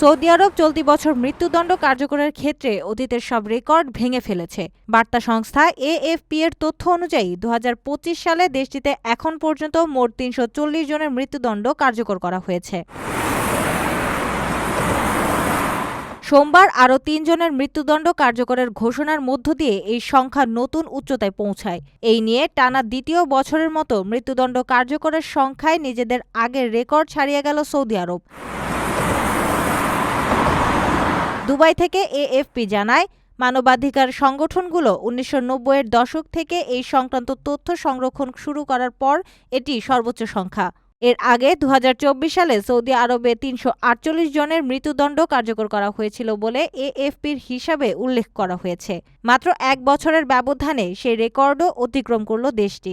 Saudi আরব চলতি বছর মৃত্যুদণ্ড কার্যকরের ক্ষেত্রে অতীতের সব রেকর্ড ভেঙে ফেলেছে। বার্তা সংস্থা এএফপি এর তথ্য অনুযায়ী দু হাজার পঁচিশ সালে দেশটিতে এখন পর্যন্ত মোট তিনশো চল্লিশ জনের মৃত্যুদণ্ড কার্যকর করা হয়েছে। সোমবার আরও তিনজনের মৃত্যুদণ্ড কার্যকরের ঘোষণার মধ্য দিয়ে এই সংখ্যা নতুন উচ্চতায় পৌঁছায়। এই নিয়ে টানা দ্বিতীয় বছরের মতো মৃত্যুদণ্ড কার্যকরের সংখ্যায় নিজেদের আগের রেকর্ড ছাড়িয়ে গেল সৌদি আরব। দুবাই থেকে এএফপি জানায়, মানবাধিকার সংগঠনগুলো উনিশশো এর দশক থেকে এই সংক্রান্ত তথ্য সংরক্ষণ শুরু করার পর এটি সর্বোচ্চ সংখ্যা। এর আগে দু হাজার চব্বিশ সালে সৌদি আরবে তিনশো আটচল্লিশ জনের মৃত্যুদণ্ড কার্যকর করা হয়েছিল বলে এএফপির হিসাবে উল্লেখ করা হয়েছে। মাত্র এক বছরের ব্যবধানে সেই রেকর্ডও অতিক্রম করল দেশটি।